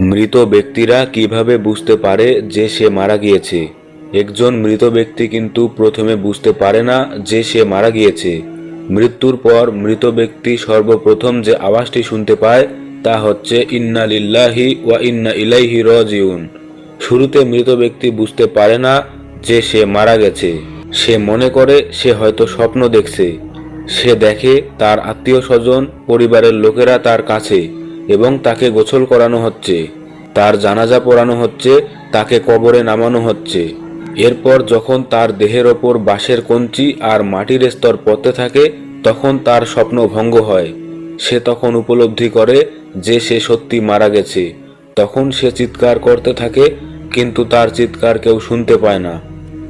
মৃত ব্যক্তিরা কীভাবে বুঝতে পারে যে সে মারা গিয়েছে? একজন মৃত ব্যক্তি কিন্তু প্রথমে বুঝতে পারে না যে সে মারা গিয়েছে। মৃত্যুর পর মৃত ব্যক্তি সর্বপ্রথম যে আওয়াজটি শুনতে পায় তা হচ্ছে, ইন্না লিল্লাহি ওয়া ইন্না ইলাইহি রাজিউন। শুরুতে মৃত ব্যক্তি বুঝতে পারে না যে সে মারা গেছে। সে মনে করে সে হয়তো স্বপ্ন দেখছে। সে দেখে তার আত্মীয় স্বজন, পরিবারের লোকেরা তার কাছে। এবং তাকে গোসল করানো হচ্ছে। তার জানাজা পড়ানো হচ্ছে, তাকে কবরে নামানো হচ্ছে। এরপর যখন তার দেহের ওপর বাঁশের কঞ্চি আর মাটির স্তর পড়তে থাকে, তখন তার স্বপ্ন ভঙ্গ হয়। সে তখন উপলব্ধি করে যে সে সত্যি মারা গেছে। তখন সে চিৎকার করতে থাকে, কিন্তু তার চিৎকার কেউ শুনতে পায় না।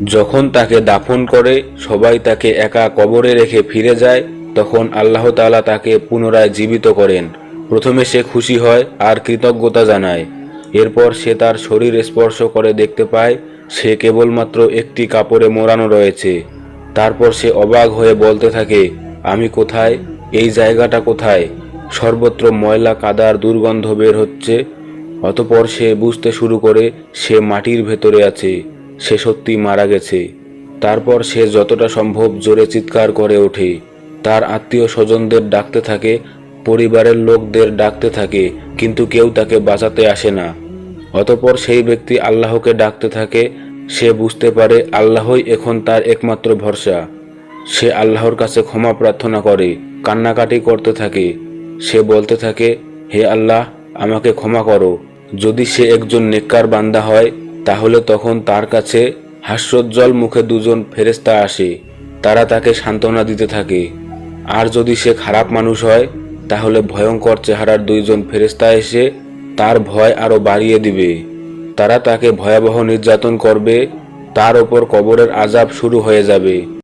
যখন তাকে দাফন করে, সবাই তাকে একা কবরে রেখে ফিরে যায়, তখন আল্লাহ তাআলা তাকে পুনরায় জীবিত করেন। প্রথমে সে খুশি হয় আর কৃতজ্ঞতা জানায়। এরপর সে তার শরীর স্পর্শ করে দেখতে পায়, সে কেবলমাত্র একটি কাপড়ে মোড়ানো রয়েছে। তারপর সে অবাক হয়ে বলতে থাকে, আমি কোথায়? এই জায়গাটা কোথায়? সর্বত্র ময়লা, কাদার দুর্গন্ধ বের হচ্ছে। অতপর সে বুঝতে শুরু করে, সে মাটির ভেতরে আছে, সে সত্যি মারা গেছে। তারপর সে যতটা সম্ভব জোরে চিৎকার করে ওঠে। তার আত্মীয় স্বজনদের ডাকতে থাকে পরিবারের লোকদের ডাকতে থাকে, কিন্তু কেউ তাকে বাঁচাতে আসে না। অতপর সেই ব্যক্তি আল্লাহকে ডাকতে থাকে, সে বুঝতে পারে আল্লাহই এখন তার একমাত্র ভরসা। সে আল্লাহর কাছে ক্ষমা প্রার্থনা করে, কান্নাকাটি করতে থাকে। সে বলতে থাকে, হে আল্লাহ, আমাকে ক্ষমা করো। যদি সে একজন নেককার বান্দা হয়, তাহলে তখন তার কাছে হাস্যোজ্জ্বল মুখে দুজন ফেরেস্তা আসে। তারা তাকে সান্ত্বনা দিতে থাকে। আর যদি সে খারাপ মানুষ হয় তাহলে ভয়ঙ্কর চেহারার দুইজন ফেরেস্তা এসে তার ভয় আরও বাড়িয়ে দিবে। তারা তাকে ভয়াবহ নির্যাতন করবে, তার ওপর কবরের আজাব শুরু হয়ে যাবে।